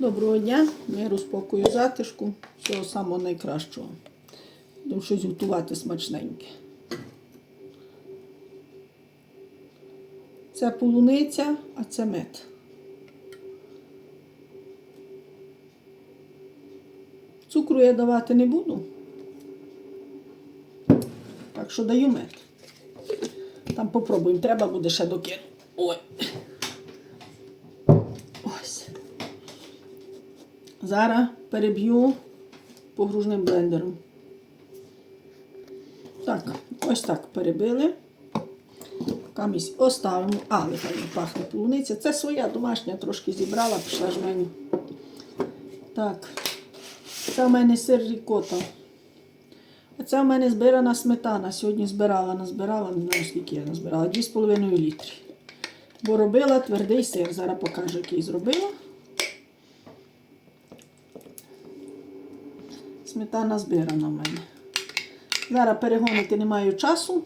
Доброго дня, миру, спокою, затишку, всього самого найкращого. Будемо щось готувати смачненьке. Це полуниця, а це мед. Цукру я давати не буду. Так що даю мед. Там попробуємо, треба буде ще докинути. Ой. Зараз переб'ю погружним блендером. Так, ось так перебили. Камість оставимо. Але файно пахне полуниця. Це своя домашня, трошки зібрала, пішла жменю. Так, це в мене сир рікота. А це в мене збирана сметана. Сьогодні збирала, назбирала, не знаю скільки я назбирала, 2,5 літри. Бо робила твердий сир. Зараз покажу, який зробила. Сметана збирана в мене. Зараз перегонити не маю часу.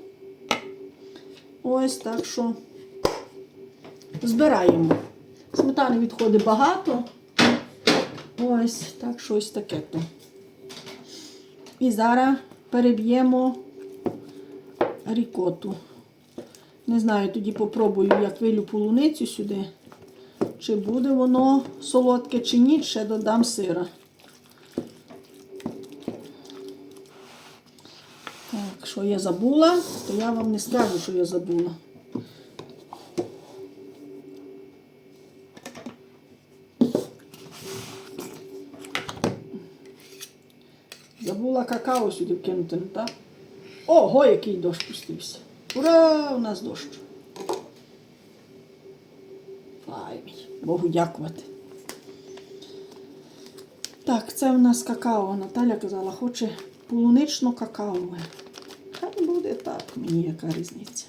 Ось так що збираємо. Сметани відходить багато. Ось так що ось таке то. І зараз переб'ємо рікоту. Не знаю, тоді попробую, як вилю полуницю сюди. Чи буде воно солодке, чи ні, ще додам сира. Так, що я забула, то я вам не скажу, що я забула. Забула какао сюди вкинути, ну так? Ого, який дощ пустився. Ура, у нас дощ. Файний. Богу дякувати. Так, це у нас какао. Наталя казала, хоче полунично какао. Буде так, мені яка різниця.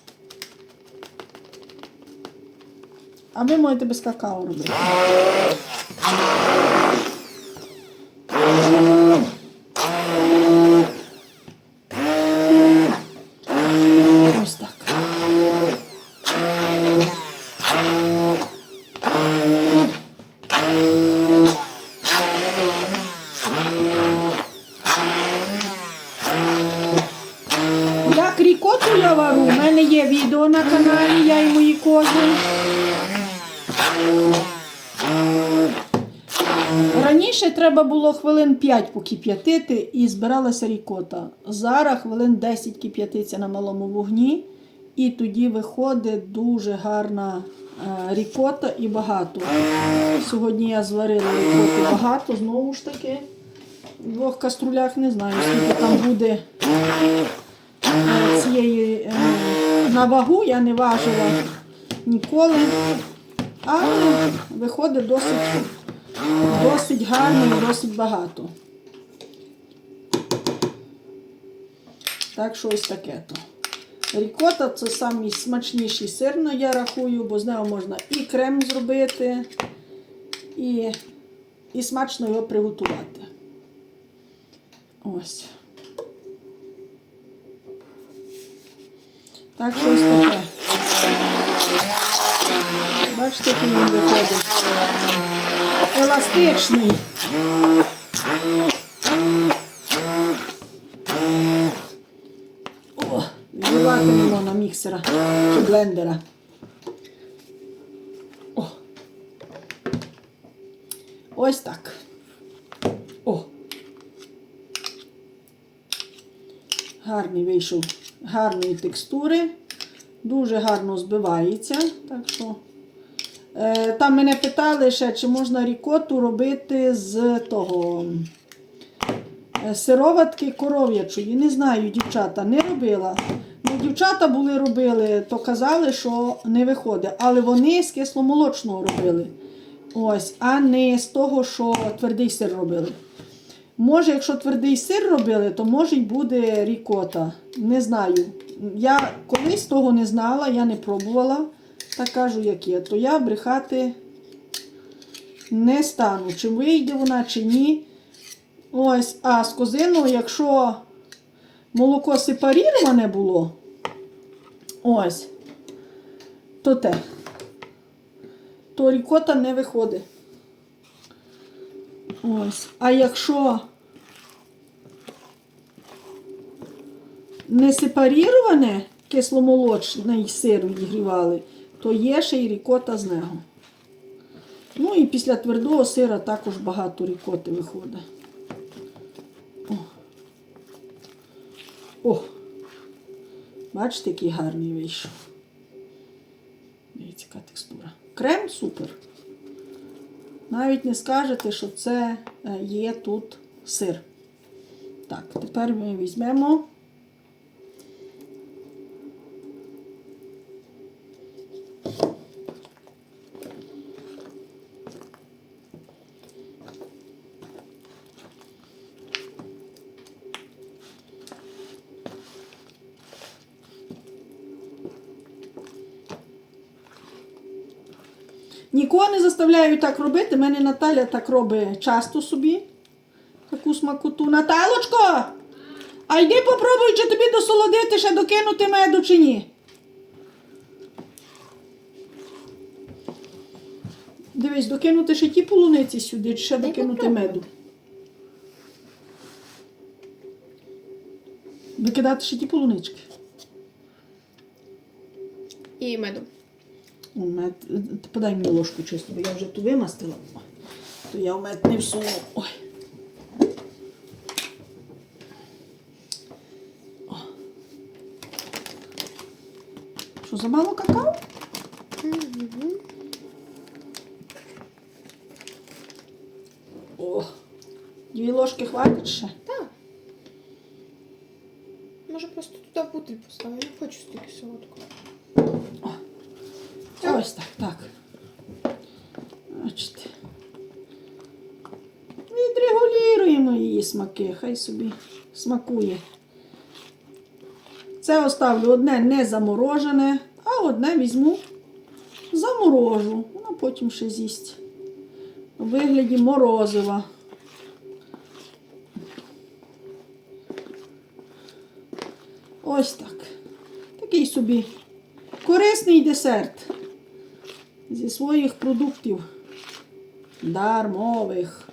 А ви можете без какао робити. Ось так. Як рікоту я вару, у мене є відео на каналі, я і мої кози. Раніше треба було хвилин 5 покип'ятити і збиралася рікота. Зараз хвилин 10 кип'ятиться на малому вогні, і тоді виходить дуже гарна е, рікота і багато. Сьогодні я зварила рікоти багато, знову ж таки. В двох каструлях не знаю, скільки там буде е, цієї е, на вагу я не важила ніколи. Але виходить досить, досить гарно і досить багато. Так що ось таке то. Рікота це самий смачніший сир, я рахую, бо з нього можна і крем зробити, і, і смачно його приготувати. Ось. Так що ось таке. Бачите, який він виходить. Еластичний. О, відбивати не міксера чи блендера. О. Ось так. О. Гарний вийшов, гарної текстури. Дуже гарно збивається. Так що. Е, Там мене питали ще, чи можна рікоту робити з того е, сироватки коров'ячої. Не знаю, дівчата, не робила. Ну, дівчата були робили, то казали, що не виходить. Але вони з кисломолочного робили. Ось, а не з того, що твердий сир робили. Може, якщо твердий сир робили, то може й буде рікота. Не знаю. Я колись того не знала, я не пробувала. Так кажу, як є. То я брехати не стану. Чи вийде вона, чи ні. Ось, а з козиного, якщо молоко сепаріроване було, ось, то те, то рікота не виходить. Ось. А якщо не сепаріроване кисломолочний сир відігрівали, то є ще й рікота з нього. Ну і після твердого сира також багато рікоти виходить. О. О! Бачите, який гарний вийшов. Дивіться, яка текстура. Крем супер. Навіть не скажете, що це е, є тут сир. Так, тепер ми візьмемо. Нікого не заставляю так робити. Мене Наталя так робить часто собі. Таку смакоту. Наталочко! А йди попробуй, чи тобі досолодити, ще докинути меду чи ні. Дивись, докинути ще ті полуниці сюди, чи ще докинути меду. Викидати ще ті полунички. І меду. О, мед. Подай мені ложку чисто, бо я вже ту вимастила. То я в мед не всуну. Ой. О. Що, замало какао? О, дві ложки хватить ще. Так. Може просто туди бутиль поставити. Я хочу стільки солодкого. Так. Бачите. Відрегулюємо її смаки, хай собі смакує. Це оставлю одне не заморожене, а одне візьму, заморожу. Воно потім ще з'їсть. У вигляді морозива. Ось так. Такий собі корисний десерт зі своїх продуктів. Дармових.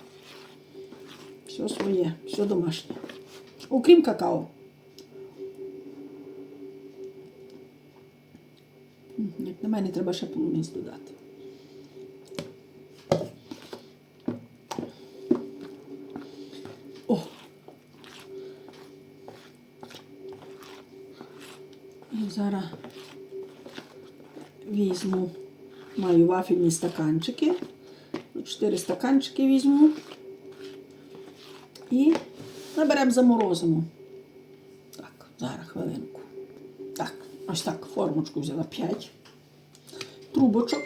Все своє, все домашнє. Окрім какао. Як на мене треба ще полуниць додати. О! Зараз візьму, маю вафельні стаканчики. Ну, Чотири стаканчики візьму. І наберемо заморозимо. Так, зараз хвилинку. Так, ось так, формочку взяла 5 трубочок.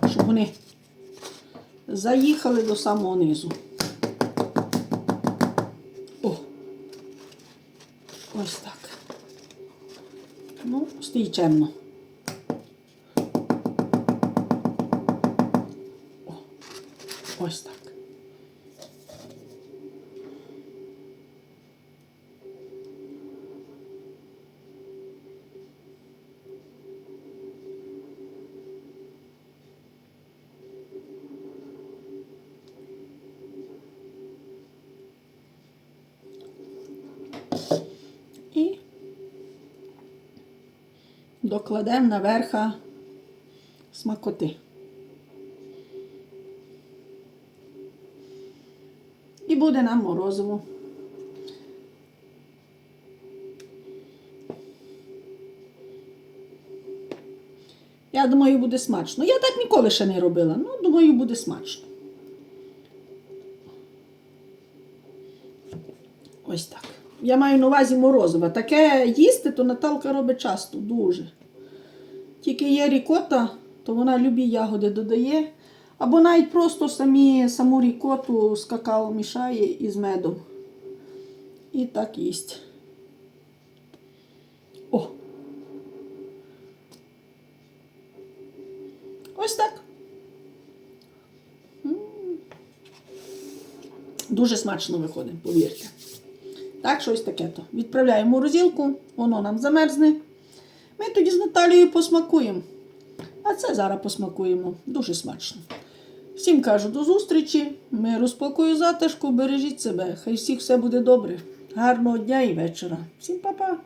Так, щоб вони заїхали до самого низу. О! Ось так. Ну, стій чемно. О, ось так. І докладемо наверха смакоти. І буде нам морозиво. Я думаю, буде смачно. Я так ніколи ще не робила. Ну, думаю, буде смачно. Я маю на увазі морозива. Таке їсти, то Наталка робить часто, дуже. Тільки є рікота, то вона любі ягоди додає. Або навіть просто самі, саму рікоту з какао мішає і з медом. І так їсть. О! Ось так. Дуже смачно виходить, повірте. Так, щось таке то. Відправляємо розілку, воно нам замерзне. Ми тоді з Наталією посмакуємо. А це зараз посмакуємо. Дуже смачно. Всім кажу до зустрічі. Миру, спокою, затишку, бережіть себе. Хай всіх все буде добре. Гарного дня і вечора. Всім па-па!